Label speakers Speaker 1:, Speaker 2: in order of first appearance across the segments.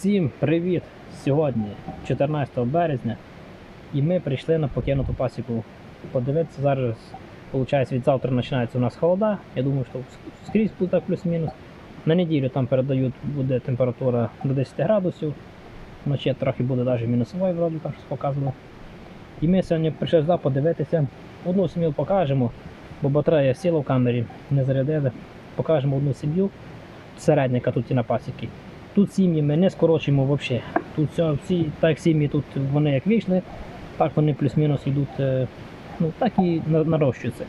Speaker 1: Всім привіт! Сьогодні 14 березня і ми прийшли на покинуту пасіку подивитися. Зараз, виходить, від завтра починається у нас холода. Я думаю, що скрізь буде плюс-мінус. На неділю там передають, буде температура до 10 градусів. Вночі трохи буде навіть мінусовою, вроді там щось показувало. І ми сьогодні прийшли сюди подивитися. Одну сім'ю покажемо, бо батарея сіла в камері, не зарядили. Покажемо одну сім'ю середника тут і на пасіки. Тут сім'ї ми не скорочуємо взагалі. Тут всі, так сім'ї тут вони як вийшли, так вони плюс-мінус йдуть, е, ну так і на- нарощуються.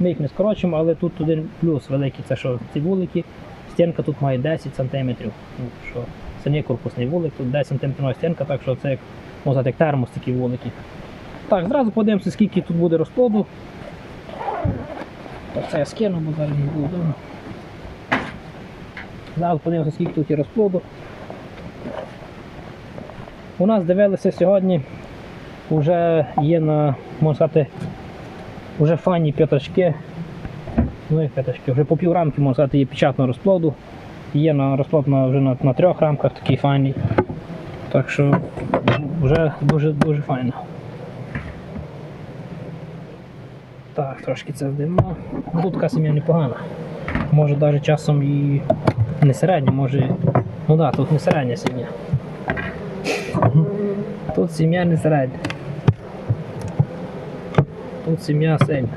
Speaker 1: Ми їх не скорочуємо, але тут один плюс великий, це що ці вулики, стінка тут має 10 см. Ну, що це не корпусний вулик, тут 10 см стінка, так що це як, можна як термос такі вулики. Так, зразу подивимося, скільки тут буде розплоду. Це я скину, бо зараз не вдома. Зараз подивимося, скільки тут є розплоду. У нас дивилися сьогодні, вже є на, можна сказати, вже файні п'ятачки. Ну і п'ятачки, вже по пів рамки, можна сказати, є печатного розплоду. Є на розплод на, вже на, на трьох рамках такий файний. Так що вже дуже дуже файно. Так, трошки це здимо. Ну, Тут така сім'я непогана. Може навіть часом і не середня, може. Ну так, да, тут не середня сім'я. Тут сім'я не середня. Тут сім'я сильна.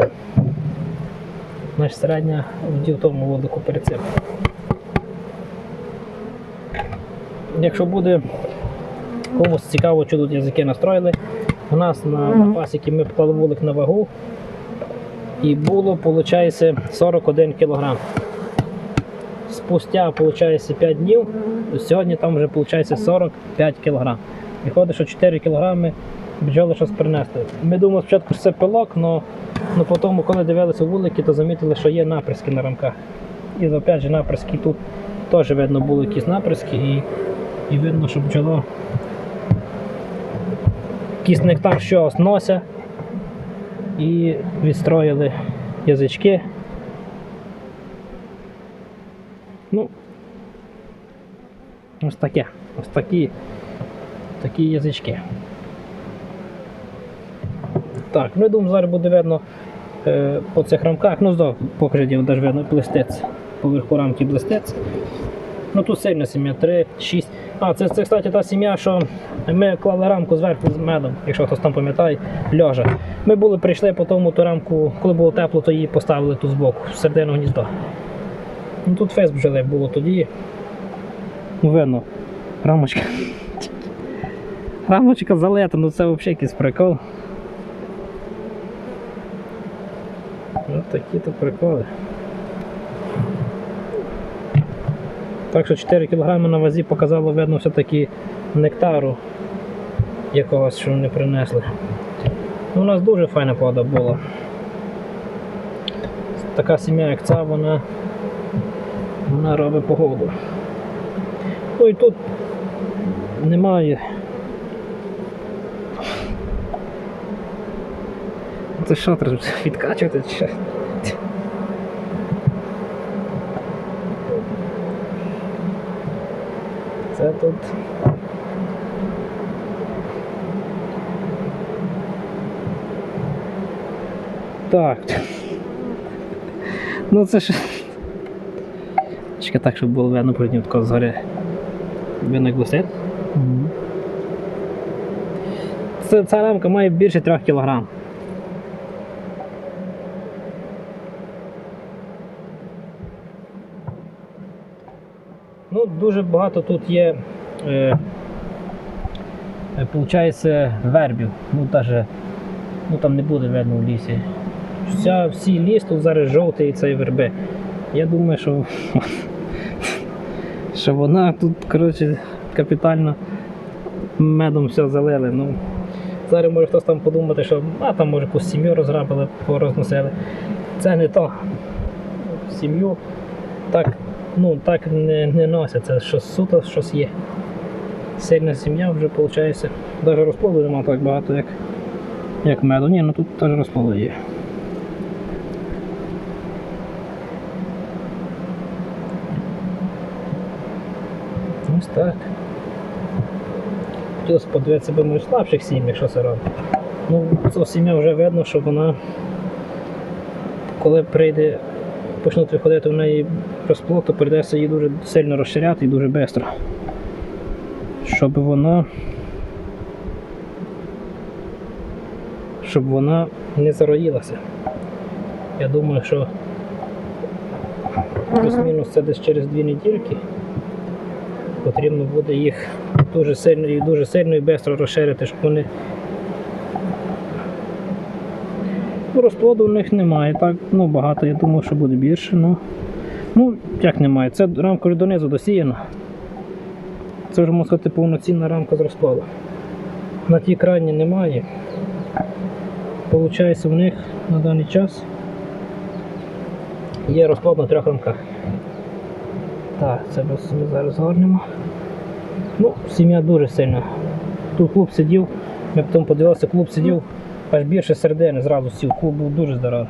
Speaker 1: Значить середня в тому водику перед цим. Якщо буде комусь цікаво, що тут язики настроїли, у нас на, на пасіки ми поклали вулик на вагу і було, виходить, 41 кг. Спустя, виходить, 5 днів, сьогодні там вже виходить 45 кг. Виходить, що 4 кг бджоли щось принесли. Ми думали спочатку, що це пилок, але ну, потім, коли дивилися вулики, то замітили, що є напряски на рамках. І опять же напряски тут теж видно були якісь напряски і, і видно, що бджола якийсь нектар щось нося і відстроїли язички. Ну, ось таке. Ось такі, такі язички. Так, ну я думаю, зараз буде видно е, по цих рамках. Ну, здав, покажи, дів, навіть видно блистець. Поверху рамки блистець. Ну тут сильна сім'я, 3, 6. А, це, це, кстати, та сім'я, що ми клали рамку зверху з медом, якщо хтось там пам'ятає, льожа. Ми були, прийшли по тому ту рамку, коли було тепло, то її поставили тут збоку, в середину гнізда. Ну тут фес бджоли було тоді. Ну, Видно, рамочка. Рамочка залета, ну це взагалі якийсь прикол. Ось такі то приколи. Так що 4 кг на вазі показало, видно, все-таки нектару якогось, що вони принесли. Ну, у нас дуже файна погода була. Така сім'я, як ця, вона, вона робить погоду. Ну і тут немає. Це що треба відкачувати? чи? Це тут. Так. Ну це ж. Чекай так, щоб було видно потім тако згори. Видно як блистить? Це, ця рамка має більше 3 кг. Ну, дуже багато тут є, е, е, вербів. Ну, даже, ну там не буде видно в лісі. Вся, всі ліс тут зараз жовтий і цей верби. Я думаю, що, що вона тут, коротше, капітально медом все залили. Ну, зараз може хтось там подумати, що а там може якусь сім'ю розграбили, порозносили. Це не то. Сім'ю так, ну, так не, не носять, щось суто, щось є. Сильна сім'я вже виходить. Навіть розплоду немає так багато, як, як меду. Ні, ну тут теж розплоду є. Ось так. хотілося подивитися би моїх слабших сім'ях, що це робить. Ну, ця сім'я вже видно, що вона, коли прийде, почнуть виходити в неї розплод, то прийдеться її дуже сильно розширяти і дуже швидко. Щоб вона. Щоб вона не зароїлася. Я думаю, що плюс-мінус це десь через дві недільки потрібно буде їх дуже сильно і дуже сильно і швидко розширити, щоб вони. Ну, розплоду в них немає, так, ну багато, я думаю, що буде більше. Ну, ну як немає, це рамка донизу досіяна. Це вже можна сказати повноцінна рамка з розплоду. На тій крайні немає. Получається, в них на даний час є розплод на трьох рамках. Так, це ми зараз згорнемо. Ну, сім'я дуже сильна. Тут клуб сидів, ми потім подивилися, клуб сидів аж більше середини, зразу сів. Клуб був дуже здоровий.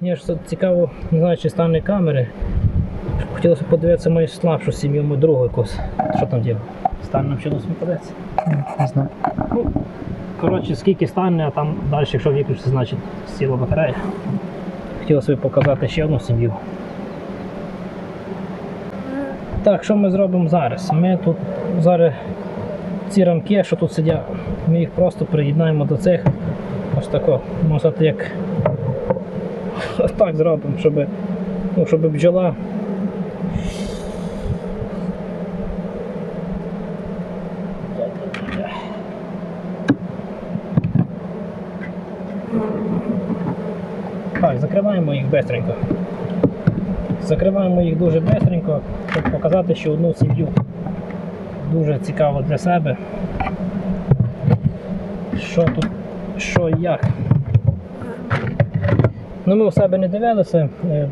Speaker 1: Мені ж цікаво, не знаю, чи стане камери. Хотілося подивитися мою слабшу сім'ю, мою другу якусь. Що там діло? Стане нам ще досить подивитися.
Speaker 2: Не знаю.
Speaker 1: Ну, коротше, скільки стане, а там далі, якщо виключиться, значить сіла батарея. Хотілося б показати ще одну сім'ю. Так, що ми зробимо зараз? Ми тут зараз ці рамки, що тут сидять, ми їх просто приєднаємо до цих. Ось тако, можна як ось так зробимо, щоб, ну, щоб бджола. Так, закриваємо їх бестренько. Закриваємо їх дуже бестренько, щоб показати, що одну сім'ю дуже цікаво для себе. Що тут, що і як. Ну, ми у себе не дивилися. е,